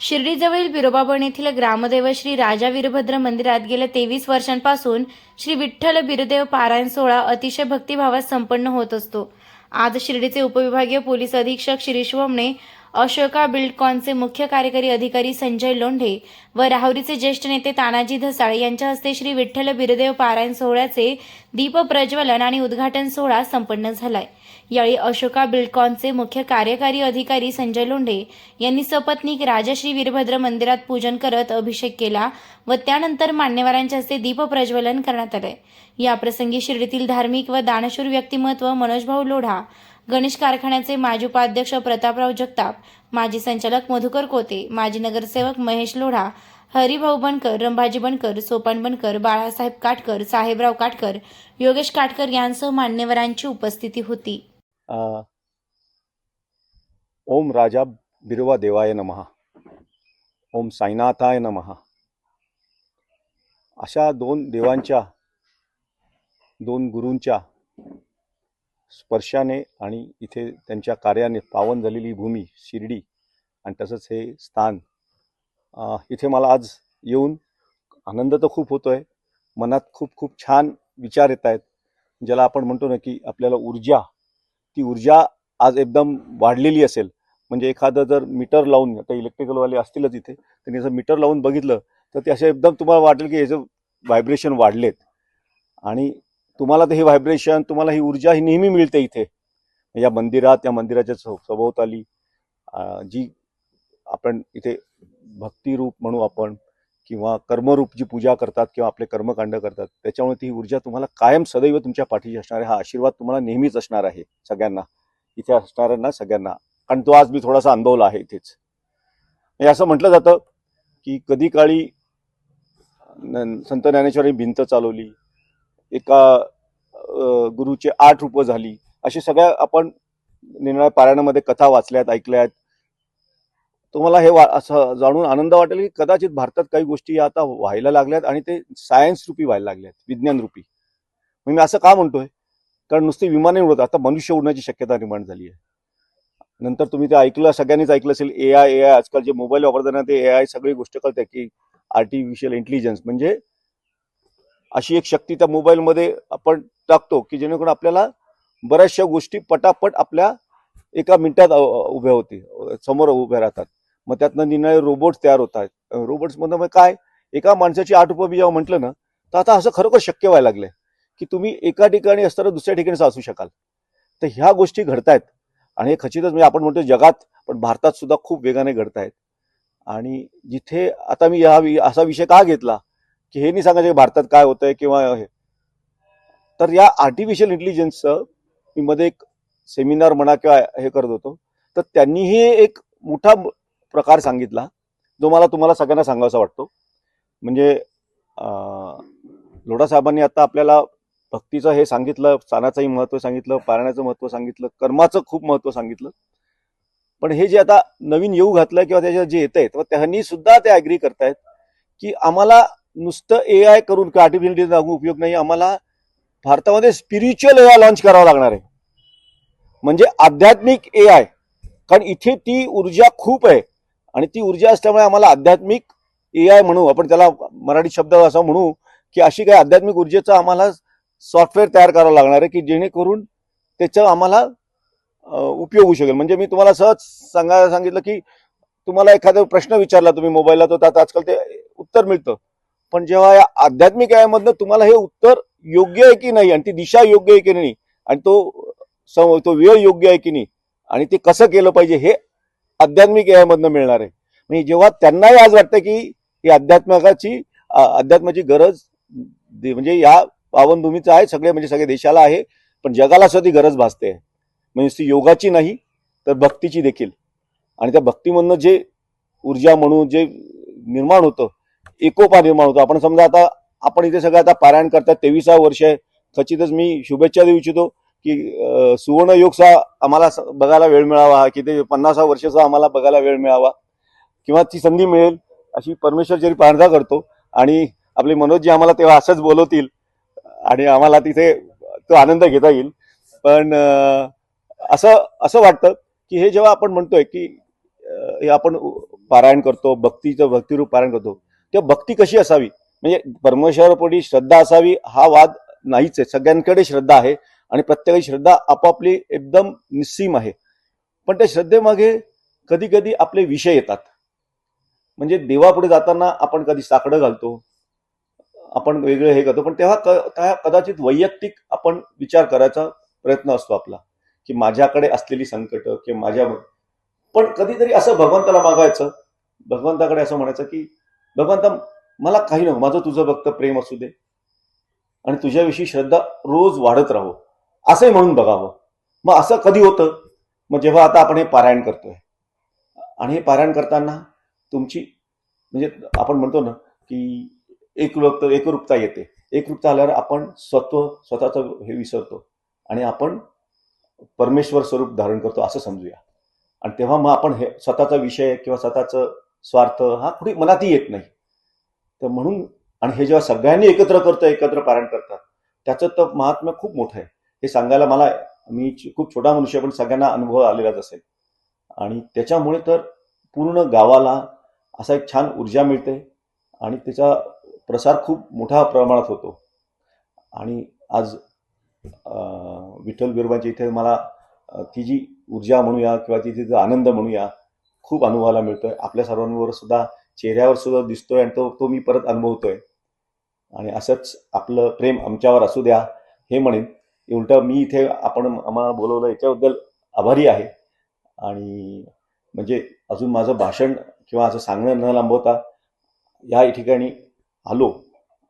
शिर्डीजवळील बिरोबाबण येथील ग्रामदेव श्री राजा वीरभद्र मंदिरात गेल्या तेवीस वर्षांपासून श्री विठ्ठल बिरदेव पारायण सोहळा अतिशय भक्तिभावात संपन्न होत असतो. आज शिर्डीचे उपविभागीय पोलीस अधीक्षक शिरीष वमणे अशोका बिल्डकॉनचे मुख्य कार्यकारी अधिकारी संजय लोंढे व राहुरीचे ज्येष्ठ नेते तानाजी धसाळ यांच्या हस्ते श्री विठ्ठल बिरदेव पारायण सोहळ्याचे दीप प्रज्वलन आणि उद्घाटन सोहळा संपन्न झालाय. यावेळी अशोका बिल्डकॉनचे मुख्य कार्यकारी अधिकारी संजय लोंढे यांनी सपत्नीक राजश्री वीरभद्र मंदिरात पूजन करत अभिषेक केला व त्यानंतर मान्यवरांच्या हस्ते दीपप्रज्वलन करण्यात आले. याप्रसंगी शिर्डीतील धार्मिक व दानशूर व्यक्तिमत्व मनोजभाऊ लोढा गणेश कारखान्याचे माजी उपाध्यक्ष प्रतापराव जगताप माजी संचालक मधुकर कोते माजी नगरसेवक महेश लोढा हरिभाऊ बनकर रंभाजी बनकर सोपान बनकर बाळासाहेब काटकर साहेबराव काटकर योगेश काटकर यांसह मान्यवरांची उपस्थिती होती. ओम राजा बिरवा देवाय नमहा ओम साईनाथाय नमहा अशा दोन देवांच्या दोन गुरूंच्या स्पर्शाने आणि इथे त्यांच्या कार्याने पावन झालेली भूमी शिर्डी आणि तसंच हे स्थान इथे मला आज येऊन आनंद तर खूप होतो आहे मनात खूप खूप छान विचार येत आहेत ज्याला आपण म्हणतो ना की आपल्याला ऊर्जा ती ऊर्जा आज एकदम वाढलेली असेल. म्हणजे एखादं जर मीटर लावून आता इलेक्ट्रिकलवाले असतीलच इथे त्यांनी जर मीटर लावून बघितलं तर ते असे एकदम तुम्हाला वाटेल की याचं व्हायब्रेशन वाढलेत. आणि तुम्हाला तर हे व्हायब्रेशन तुम्हाला ही ऊर्जा ही नेहमी मिळते इथे. या मंदिरात या मंदिराच्या सभोवताली जी आपण इथे भक्तिरूप म्हणू आपण किंवा कर्मरूप जी पूजा करतात किंवा आपले कर्मकांड करतात त्याच्यामुळे ती ऊर्जा तुम्हाला कायम सदैव तुमच्या पाठीशी असणार आहे. हा आशीर्वाद तुम्हाला नेहमीच असणार आहे सगळ्यांना. इथे असणाऱ्यांना सगळ्यांना. कारण तो आज मी थोडासा अनुभवला आहे इथेच. म्हणजे असं म्हटलं जातं की कधी काळी न- संत ज्ञानेश्वरांनी भिंत चालवली एका गुरुचे आठ रूपं झाली अशी सगळ्या आपण निर्णय पारायणामध्ये कथा वाचल्यात ऐकल्यात तुम्हाला हे वा असं जाणून आनंद वाटेल की कदाचित भारतात काही गोष्टी या आता व्हायला लागल्यात आणि ते सायन्स रूपी व्हायला लागल्यात विज्ञान रूपी. मग मी असं का म्हणतोय? कारण नुसती विमाने उडत आता मनुष्य उडण्याची शक्यता निर्माण झाली आहे. नंतर तुम्ही ते ऐकलं सगळ्यांनीच ऐकलं असेल ए आय ए आय आजकाल जे मोबाईल वापरताना ते ए आय सगळी गोष्ट कळते की आर्टिफिशियल इंटेलिजन्स म्हणजे अशी एक शक्ती त्या मोबाईलमध्ये आपण टाकतो की जेणेकरून आपल्याला बऱ्याचशा गोष्टी पटापट आपल्या एका मिनिटात उभ्या होती समोर उभ्या राहतात. मग त्यातनं निर्णय रोबोट तयार होत आहेत. रोबोट्समधनं मग काय? एका माणसाची आठ रुपये जेव्हा म्हटलं ना तर आता असं खरोखर शक्य व्हायला लागलंय की तुम्ही एका ठिकाणी असताना दुसऱ्या ठिकाणी असू शकाल. तर ह्या गोष्टी घडतायत. आणि हे खचितच म्हणजे आपण म्हणतो जगात पण भारतात सुद्धा खूप वेगाने घडतायत. आणि जिथे आता मी हा वि- असा विषय का घेतला की हे नाही सांगायचं भारतात काय होतंय किंवा हे. तर या आर्टिफिशियल इंटेलिजन्सचं मी मध्ये एक सेमिनार म्हणा किंवा हे करत होतो. तर त्यांनीही एक मोठा प्रकार सांगितला जो मला तुम्हाला सगळ्यांना सांगावासा वाटतो. म्हणजे लोढासाहेबांनी आता आपल्याला भक्तीचं हे सांगितलं स्थानाचंही महत्त्व सांगितलं पारायणाचं महत्त्व सांगितलं कर्माचं खूप महत्त्व सांगितलं. पण हे जे आता नवीन येऊ घातलं किंवा त्याच्यात जे येत आहेत त्यांनी सुद्धा ते ॲग्री करतायत की आम्हाला नुसतं ए आय करून किंवा आर्टिफिशियल इंटेलिजन्स उपयोग नाही आम्हाला भारतामध्ये स्पिरिच्युअल ए आय लॉन्च करावा लागणार आहे. म्हणजे आध्यात्मिक ए आय कारण इथे ती ऊर्जा खूप आहे. आणि ती ऊर्जा असल्यामुळे आम्हाला आध्यात्मिक ए आय म्हणू आपण त्याला मराठी शब्द असा म्हणू की अशी काही आध्यात्मिक ऊर्जेचं आम्हाला सॉफ्टवेअर तयार करावं लागणार आहे की जेणेकरून त्याचं आम्हाला उपयोग होऊ शकेल. म्हणजे मी तुम्हाला सहज सांगायला सांगितलं की तुम्हाला एखादा प्रश्न विचारला तुम्ही मोबाईलला तर त्यात आजकाल ते उत्तर मिळतं. पण जेव्हा या आध्यात्मिक आयामधनं तुम्हाला हे उत्तर योग्य आहे की नाही आणि ती दिशा योग्य आहे की नाही आणि तो तो वेळ योग्य आहे की नाही आणि ते कसं केलं पाहिजे हे आध्यात्मिक यामधनं मिळणार आहे. म्हणजे जेव्हा त्यांनाही आज वाटतं की ही अध्यात्मकाची अध्यात्माची गरज दे- म्हणजे या पावनभूमीचं आहे सगळे म्हणजे सगळे देशाला आहे पण जगाला सुद्धा ती गरज भासते म्हणजे ती योगाची नाही तर भक्तीची देखील. आणि त्या भक्तीमधनं जे ऊर्जा म्हणून जे निर्माण होतं एकोपा निर्माण होतो. आपण समजा आता आपण इथे सगळं आता पारायण करतात तेविसावं वर्ष आहे. खचितच मी शुभेच्छा देऊ इच्छितो. की अं, सुवर्ण योगचा आम्हाला स- बघायला वेळ मिळावा की ते पन्नासा वर्षाचा आम्हाला बघायला वेळ मिळावा किंवा ती संधी मिळेल अशी परमेश्वर जरी प्रार्थना करतो आणि आपले मनोजजी आम्हाला तेव्हा असंच बोलवतील आणि आम्हाला तिथे तो आनंद घेता येईल पण असं असं वाटतं की हे जेव्हा आपण म्हणतोय की हे आपण पारायण करतो भक्तीचं भक्तिरूप पारायण करतो तेव्हा भक्ती कशी असावी? म्हणजे परमेश्वरापुढी श्रद्धा असावी हा वाद नाहीच आहे. सगळ्यांकडे श्रद्धा आहे आणि प्रत्येकाची श्रद्धा आपापली एकदम निस्सीम आहे. पण त्या श्रद्धेमागे कधी कधी आपले विषय येतात. म्हणजे देवापुढे जाताना आपण कधी साकडं घालतो आपण वेगळं हे करतो पण तेव्हा क- त्या कदाचित वैयक्तिक आपण विचार करायचा प्रयत्न असतो आपला की माझ्याकडे असलेली संकट किंवा माझ्या पण कधीतरी असं भगवंताला मागायचं भगवंताकडे असं म्हणायचं की भगवंता मला काही नको माझं तुझं फक्त प्रेम असू दे आणि तुझ्याविषयी श्रद्धा रोज वाढत राहो. असे म्हणून बघावं. मग असं कधी होतं? मग जेव्हा आता आपण हे पारायण करतोय. आणि हे पारायण करताना तुमची म्हणजे आपण म्हणतो ना की एकरूप एकरूपता येते. एकरूपता आल्यावर आपण स्वत्व स्वतःचं हे विसरतो. आणि आपण परमेश्वर स्वरूप धारण करतो असं समजूया. आणि तेव्हा मग आपण हे स्वतःचा विषय किंवा स्वतःचं स्वार्थ हा कुठे मनातही येत नाही. तर म्हणून आणि हे जेव्हा सगळ्यांनी एकत्र करतं एकत्र पारायण करतात त्याचं तर महात्म्य खूप मोठं आहे. हे सांगायला मला मी खूप छोटा मनुष्य पण सगळ्यांना अनुभव आलेलाच असेल. आणि त्याच्यामुळे तर पूर्ण गावाला असा एक छान ऊर्जा मिळते आणि त्याचा प्रसार खूप मोठ्या प्रमाणात होतो. आणि आज विठ्ठल बिरोबांच्या इथे मला ती जी ऊर्जा म्हणूया किंवा ती तिचा आनंद म्हणूया खूप अनुभवाला मिळतोय. आपल्या सर्वांवर सुद्धा चेहऱ्यावर सुद्धा दिसतोय आणि तो तो मी परत अनुभवतोय. आणि असंच आपलं प्रेम आमच्यावर असू द्या हे म्हणेन. उलट मी इथे आपण आम्हाला बोलवलं याच्याबद्दल आभारी आहे. आणि म्हणजे अजून माझं भाषण किंवा असं सांगणं न लांबवता या ठिकाणी आलो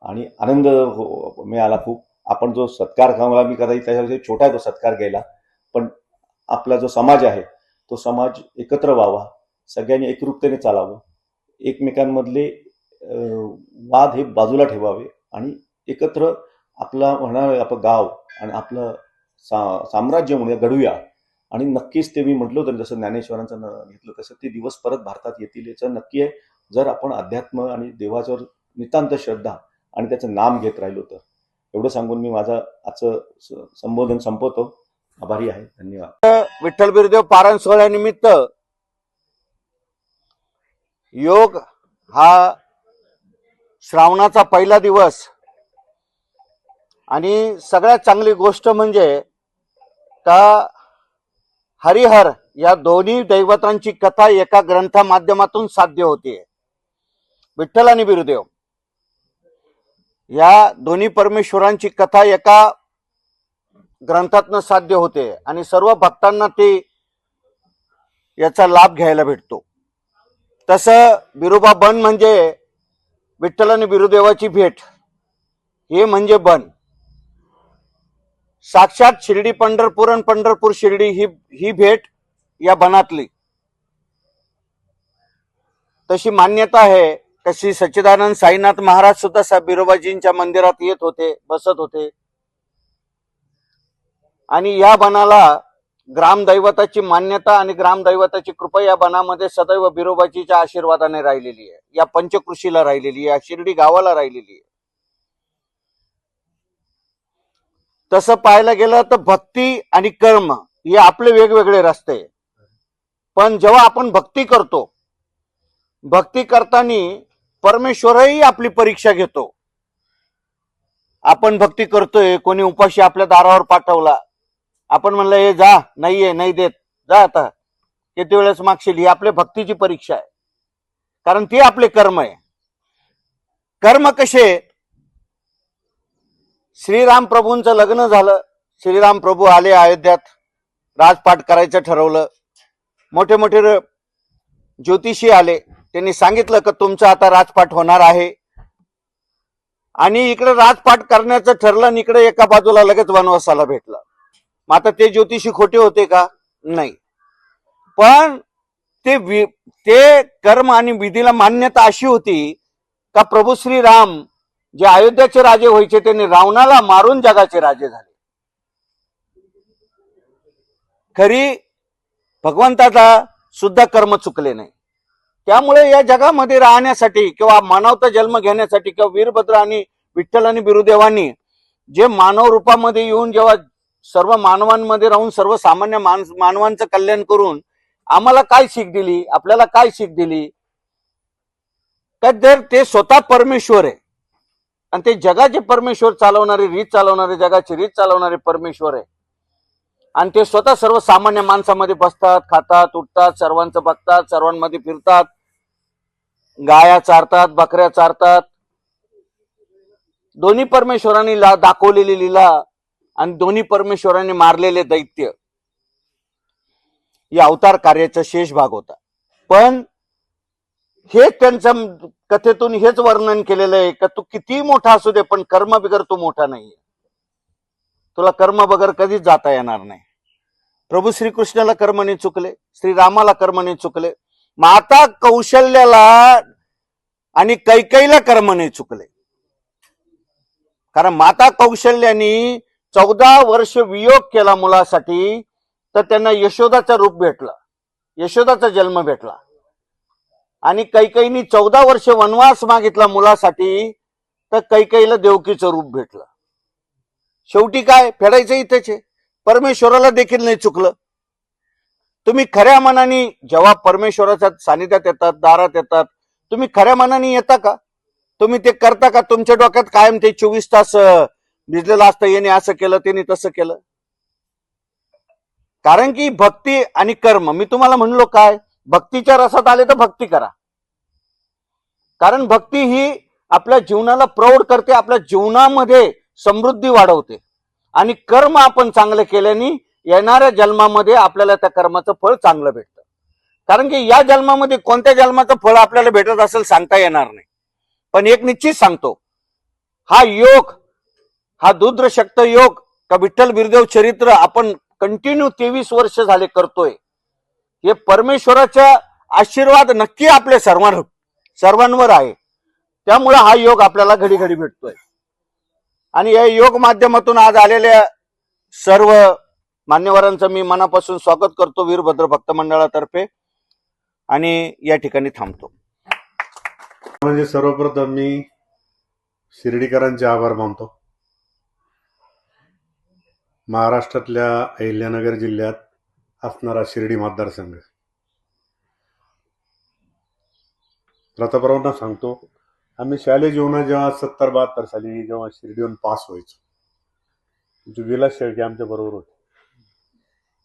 आणि आनंद हो- मिळाला खूप. आपण जो सत्कार मला मी कदाचित त्याच्याविषयी छोटा आहे तो सत्कार केला पण आपला जो समाज आहे तो समाज एकत्र व्हावा सगळ्यांनी एकरूपतेने चालावं एकमेकांमधले वाद हे बाजूला ठेवावे आणि एकत्र आपला म्हणा आपलं गाव आणि आपलं सा साम्राज्य म्हणूया घडूया आणि नक्कीच ते मी म्हटलं होतं जसं ज्ञानेश्वरांचं घेतलं तसं ते दिवस परत भारतात येतील याचं नक्की आहे. जर आपण अध्यात्म आणि देवाच्यावर नितांत श्रद्धा आणि त्याचं नाम घेत राहिलो तर. एवढं सांगून मी माझं आजचं संबोधन संपवतो. आभारी आहे. धन्यवाद. विठ्ठल बिरदेव पारण सोहळ्यानिमित्त योग हा श्रावणाचा पहिला दिवस. आणि सगळ्यात चांगली गोष्ट म्हणजे का हरिहर या दोन्ही दैवतांची कथा एका ग्रंथा माध्यमातून साध्य होते विठ्ठल आणि बिरुदेव. या दोन्ही परमेश्वरांची कथा एका ग्रंथातनं साध्य होते आणि सर्व भक्तांना ते याचा लाभ घ्यायला भेटतो. तसं बिरोबा बन म्हणजे विठ्ठल आणि बिरुदेवाची भेट हे म्हणजे बन. साक्षात शिर्डी पंढरपूर आणि पंढरपूर शिर्डी ही ही भेट या बनातली. तशी मान्यता आहे का श्री सच्चिदानंद साईनाथ महाराज सुद्धा साहेब बिरोबाजींच्या मंदिरात येत होते बसत होते. आणि या बनाला ग्रामदैवताची मान्यता आणि ग्रामदैवताची कृपा या बनामध्ये सदैव बिरोबाजीच्या आशीर्वादाने राहिलेली आहे. या पंचकृषीला राहिलेली आहे या शिर्डी गावाला राहिलेली आहे. तसं पाहायला गेलं तर भक्ती आणि कर्म हे आपले वेगवेगळे रस्ते. पण जेव्हा आपण भक्ती करतो भक्ती करताना परमेश्वरही आपली परीक्षा घेतो. आपण भक्ती करतोय कोणी उपाशी आपल्या दारावर पाठवला आपण म्हणलं हे जा नाहीये नाही देत जा आता. किती वेळेस मागशील? ही आपल्या भक्तीची परीक्षा आहे. कारण ते आपले कर्म आहे. कर्म कसे? श्रीराम प्रभूंचं लग्न झालं. श्रीराम प्रभू आले अयोध्यात. राजपाठ करायचं ठरवलं. मोठे मोठे ज्योतिषी आले. त्यांनी सांगितलं की तुमचं आता राजपाठ होणार आहे. आणि इकडे राजपाठ करण्याचं ठरलं आणि इकडे एका बाजूला लगेच वनवासाला भेटलं. मग आता ते ज्योतिषी खोटे होते का? नाही. पण ते वि- ते कर्म आणि विधीला मान्यता अशी होती का प्रभू श्रीराम जे अयोध्याचे राजे व्हायचे त्यांनी रावणाला मारून जगाचे राजे झाले. खरी भगवंताचा सुद्धा कर्म चुकले नाही. त्यामुळे या जगामध्ये राहण्यासाठी किंवा मानवता जन्म घेण्यासाठी किंवा वीरभद्र आणि विठ्ठल आणि बिरुदेवांनी जे मानव रूपामध्ये येऊन जेव्हा सर्व मानवांमध्ये राहून सर्वसामान्य मान मानवांचं कल्याण करून आम्हाला काय शिक दिली आपल्याला काय शिक दिली तर जर ते स्वतः परमेश्वर आहे आणि ते जगाचे परमेश्वर चालवणारे रीत चालवणारे जगाची रीत चालवणारे परमेश्वर आहे. आणि ते स्वतः सर्वसामान्य माणसामध्ये बसतात खातात उठतात सर्वांचं बघतात सर्वांमध्ये फिरतात गाया चारतात बकऱ्या चारतात. दोन्ही परमेश्वरांनी ला दाखवलेली लीला आणि दोन्ही परमेश्वरांनी मारलेले दैत्य. या अवतार कार्याचा शेष भाग होता. पण हे त्यांचं कथेतून हेच वर्णन केलेलं आहे का तू किती मोठा असू दे पण कर्म बिगर तू मोठा नाहीये. तुला कर्म बगर कधीच जाता येणार नाही. प्रभू श्रीकृष्णाला कर्मने चुकले श्रीरामाला कर्मने चुकले माता कौशल्याला आणि कैकईला कर्मने चुकले. कारण माता कौशल्यानी चौदा वर्ष वियोग केला मुलासाठी तर त्यांना यशोदाचं रूप भेटलं यशोदाचा जन्म भेटला. आणि कैकईनी चौदा वर्ष वनवास मागितला मुलासाठी तर कैकईला देवकीचं रूप भेटलं. शेवटी काय? फेडायचं इथेच. परमेश्वराला देखील नाही चुकलं. तुम्ही खऱ्या मनाने जेव्हा परमेश्वराच्या सानिध्यात येतात दारात येतात तुम्ही खऱ्या मनाने येता का? तुम्ही ते करता का? तुमच्या डोक्यात कायम ते चोवीस तास भिजलेलं असतं याने असं केलं त्याने तसं केलं. कारण की भक्ती आणि कर्म मी तुम्हाला म्हणलो काय? भक्तीच्या रसात आले तर भक्ती करा. कारण भक्ती ही आपल्या जीवनाला प्रौढ करते आपल्या जीवनामध्ये समृद्धी वाढवते. आणि कर्म आपण चांगले केल्याने येणाऱ्या जन्मामध्ये आपल्याला त्या कर्माचं फळ चांगलं भेटतं. कारण की या जन्मामध्ये कोणत्या जन्माचं फळ आपल्याला भेटत असेल सांगता येणार नाही. पण एक निश्चित सांगतो. हा योग हा दुद्र शक्त योग का विठ्ठल बिरदेव चरित्र आपण कंटिन्यू तेवीस वर्ष झाले करतोय. हे परमेश्वराचा आशीर्वाद नक्की आपल्या सर्वांवर सर्वांवर आहे. त्यामुळे हा योग आपल्याला घडी घडी भेटतोय. आणि या योग माध्यमातून आज आलेल्या सर्व मान्यवरांचं मी मनापासून स्वागत करतो वीरभद्र भक्त मंडळातर्फे. आणि या ठिकाणी थांबतो. म्हणजे सर्वप्रथम मी शिर्डीकरांचे आभार मानतो. महाराष्ट्रातल्या अहिल्यानगर जिल्ह्यात असणारा शिर्डी मतदारसंघ. प्रतापरावांना सांगतो आम्ही शालेय जीवनात जेव्हा सत्तर बहात्तर साली जेव्हा शिर्डीहून पास व्हायचो जो विलास शेळके आमच्या बरोबर होते.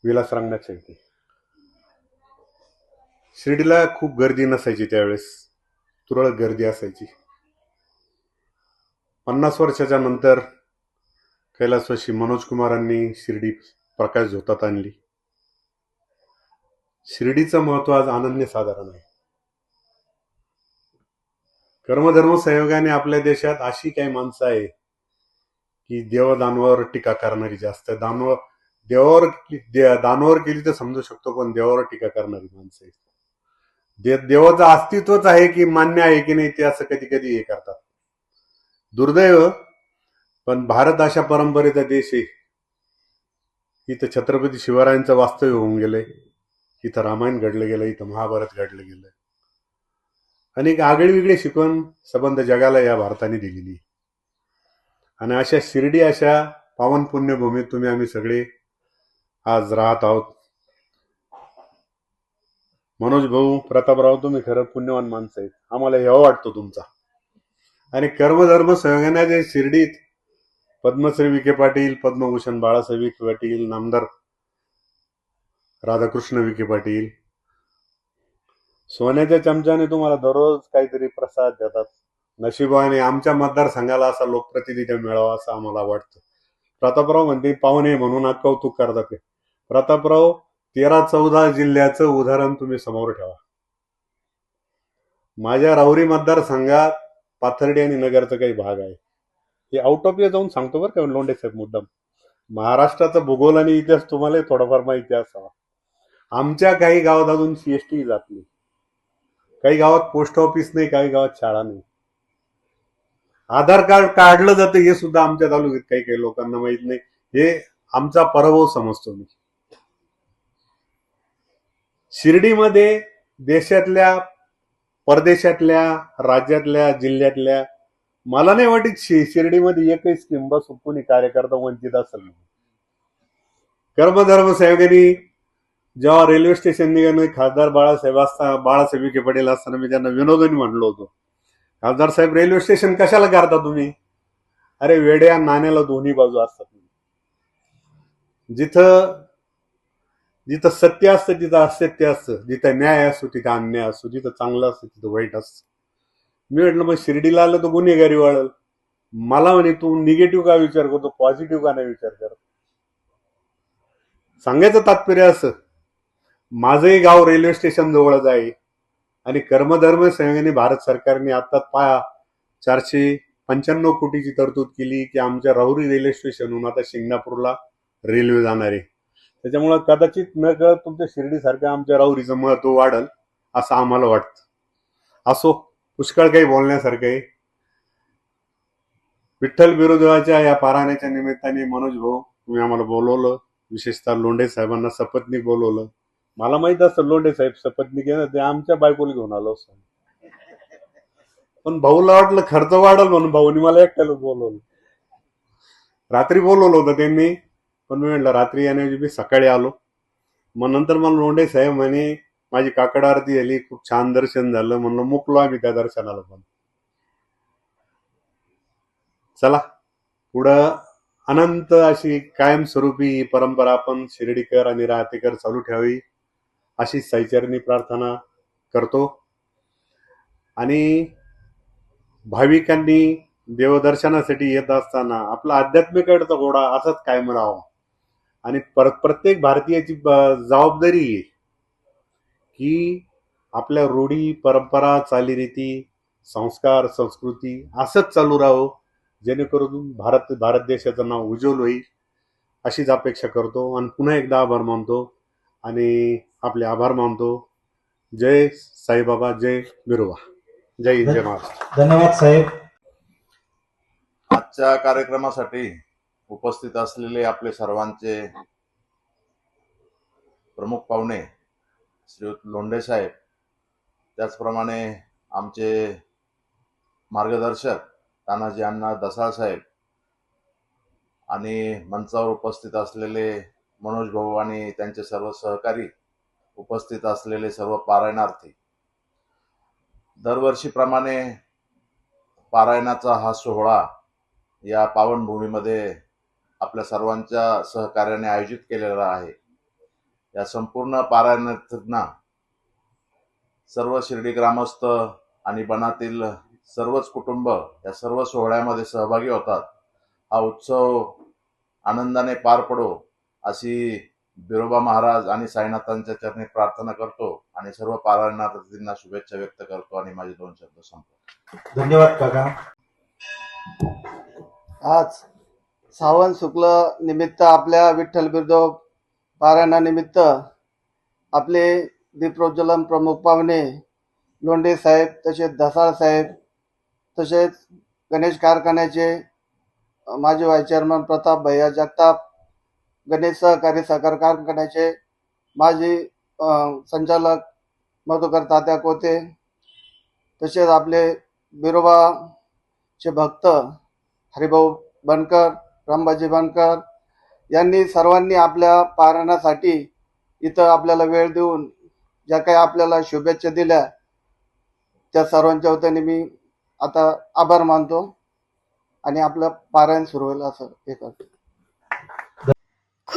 विलास रंगनाथ शेळके. शिर्डीला खूप गर्दी नसायची त्यावेळेस तुरळक गर्दी असायची. पन्नास वर्षाच्या नंतर कैलासवाशी मनोज कुमारांनी शिर्डी प्रकाश झोतात आणली. शिर्डीचं महत्त्व आज अनन्य साधारण आहे. कर्मधर्म संयोगाने आपल्या देशात अशी काही माणसं आहे की देव दानवावर टीका करणारी जास्त. दानव देवावर दानवावर केली तर समजू शकतो पण देवावर टीका करणारी माणसं आहे दे देवाचं अस्तित्वच आहे की मान्य आहे की नाही ते असं कधी कधी हे करतात. दुर्दैव पण भारत अशा परंपरेचा देश आहे. इथं छत्रपती शिवरायांचं वास्तव्य होऊन गेलंय. इथं रामायण घडलं गेलं इथं महाभारत घडलं गेलं. आणि एक आगळी शिकवण सबंध जगाला या भारताने दिलेली. आणि अशा शिर्डी अशा पावन पुण्यभूमीत तुम्ही आम्ही सगळे आज राहत आहोत. मनोज भाऊ प्रतापराव तुम्ही खरं पुण्यवान माणसं आहेत. आम्हाला हेवा वाटतो तुमचा. आणि कर्मधर्म संघाने शिर्डीत. पद्मश्री विखे पाटील पद्मभूषण बाळासाहेब विखे पाटील नामदार राधाकृष्ण विखे पाटील. सोन्याच्या चमच्याने तुम्हाला दररोज काहीतरी प्रसाद देतात. नशिबाने आमच्या मतदारसंघाला असा लोकप्रतिनिधी मिळावा असं आम्हाला वाटतं. प्रतापराव म्हणते पाहुणे म्हणून कौतुक करतात ते. प्रतापराव तेरा चौदा जिल्ह्याचं उदाहरण तुम्ही समोर ठेवा. माझ्या राहुरी मतदारसंघात पाथर्डी आणि नगरचा काही भाग आहे. हे आउट ऑफ जाऊन सांगतो बरं का लोंढे साहेब मुद्दाम. महाराष्ट्राचा भूगोल आणि इतिहास तुम्हाला थोडाफार माहिती असावा. आमच्या काही गावात अजून सीएसटी जात नाही. काही गावात पोस्ट ऑफिस नाही काही गावात शाळा नाही. आधार कार्ड काढलं जातं हे सुद्धा आमच्या तालुक्यात काही काही लोकांना माहीत नाही. हे आमचा पराभव समजतो मी. शिर्डीमध्ये देशातल्या परदेशातल्या राज्यातल्या जिल्ह्यातल्या मला नाही वाटत शि शिर्डीमध्ये एकही स्कीम बस कोणी कार्यकर्ता वंचित असेल. कर्मधर्म सेवकांनी जेव्हा रेल्वे स्टेशन निघाले खासदार बाळासाहेब असता बाळासाहेब विखे पटेल असताना मी त्यांना विनोदनी म्हणलो होतो. खासदार साहेब रेल्वे स्टेशन कशाला करता तुम्ही? अरे वेड्या नाण्याला दोन्ही बाजू असतात. जिथं जिथं सत्य असतं तिथं असत्य असतं. जिथं न्याय असतो तिथं अन्याय असतो. जिथं चांगलं असतं तिथं वाईट असतं. मी म्हटलं मग शिर्डीला आलं तर गुन्हेगारी वाढल. मला म्हणे तू निगेटिव्ह का विचार करतो? पॉझिटिव्ह का नाही विचार करत? सांगायचं तात्पर्य असं माझंही गाव रेल्वे स्टेशन जवळच आहे. आणि कर्मधर्म संयोगाने भारत सरकारने आता पा चारशे पंच्याण्णव कोटीची तरतूद केली की आमच्या राहुरी रेल्वे स्टेशनहून आता शिंगणापूरला रेल्वे जाणार आहे. त्याच्यामुळं कदाचित न कळत तुमच्या शिर्डीसारख्या आमच्या राहुरीचं महत्त्व वाढल असं आम्हाला वाटतं. असो पुष्कळ काही बोलण्यासारखं आहे. विठ्ठल बिरोदेवाच्या या पाराण्याच्या निमित्ताने मनोज भाऊ तुम्ही आम्हाला बोलवलं. विशेषतः लोंढे साहेबांना सपत्नी बोलवलं. मला माहीत असतं लोंढे साहेब सपत्नी घेणार ते आमच्या बायकोला घेऊन आलो असतो. पण भाऊला वाटलं खर्च वाढल म्हणून भाऊनी मला एकट्याला बोलवलं. रात्री बोलवलं होतं त्यांनी पण मी म्हटलं रात्री येण्याऐवजी मी सकाळी आलो. मग नंतर मला लोंढे साहेब म्हणे माझी काकड आरती झाली खूप छान दर्शन झालं म्हणलं मुकलो आम्ही त्या दर्शनाला पण. चला पुढं अनंत अशी कायमस्वरूपी ही परंपरा आपण शिर्डीकर आणि राहतेकर चालू ठेवावी. अशी सैचरणी प्रार्थना करतो. आणि भाविकांनी देवदर्शनासाठी येत असताना आपला आध्यात्मिकडचा घोडा असाच कायम राहावा. आणि पर प्रत्येक भारतीयाची जबाबदारी आहे की आपल्या रूढी परंपरा चालीरीती संस्कार संस्कृती असंच चालू राहावं जेणेकरून भारत भारत देशाचं नाव उज्ज्वल होईल अशीच अपेक्षा करतो. आणि पुन्हा एकदा आभार मानतो. आणि आपले आभार मानतो. जय साईबाबा जय बिरोबा जय हिंद जय महाराष्ट्र. धन्यवाद साहेब. आजच्या कार्यक्रमासाठी उपस्थित असलेले आपले सर्वांचे प्रमुख पाहुणे श्रीयुत लोंढे साहेब त्याचप्रमाणे आमचे मार्गदर्शक तानाजी अण्णा दसाळ साहेब आणि मंचावर उपस्थित असलेले मनोज भाऊ आणि त्यांचे सर्व सहकारी उपस्थित असलेले सर्व पारायणार्थी. दरवर्षीप्रमाणे पारायणाचा हा सोहळा या पावनभूमीमध्ये आपल्या सर्वांच्या सहकार्याने आयोजित केलेला आहे. या संपूर्ण पारायणार्थींना सर्व शिर्डी ग्रामस्थ आणि बनातील सर्वच कुटुंब या सर्व सोहळ्यामध्ये सहभागी होतात. हा उत्सव आनंदाने पार पडो अशी बिरोबा महाराज आणि साईनाथांच्या चरणी प्रार्थना करतो आणि सर्व पारायणार्थींना शुभेच्छा व्यक्त करतो आणि माझे दोन शब्द संपतो धन्यवाद काका. आज सावन शुक्ल निमित्त आपल्या विठ्ठल बिरदो पारायणानिमित्त आपले दीपरोज्वलन प्रमुख पाहुणे लोंढे साहेब तसेच धसाळ साहेब तसेच गणेश कारखान्याचे माजी व्हाईस चेअरमन प्रताप भैया जगताप गणेश सहकारी सहकार कारखान्याचे माजी संचालक मधुकर तात्या कोते तसेच आपले बिरोबाचे भक्त हरिभाऊ बनकर रामबाजी बनकर यांनी सर्वांनी आपल्या पारायणासाठी इथं आपल्याला वेळ देऊन ज्या काही आपल्याला शुभेच्छा दिल्या त्या सर्वांच्या वतीने मी आता आभार मानतो आणि आपलं पारायण सुरू होईल असं हे करतो.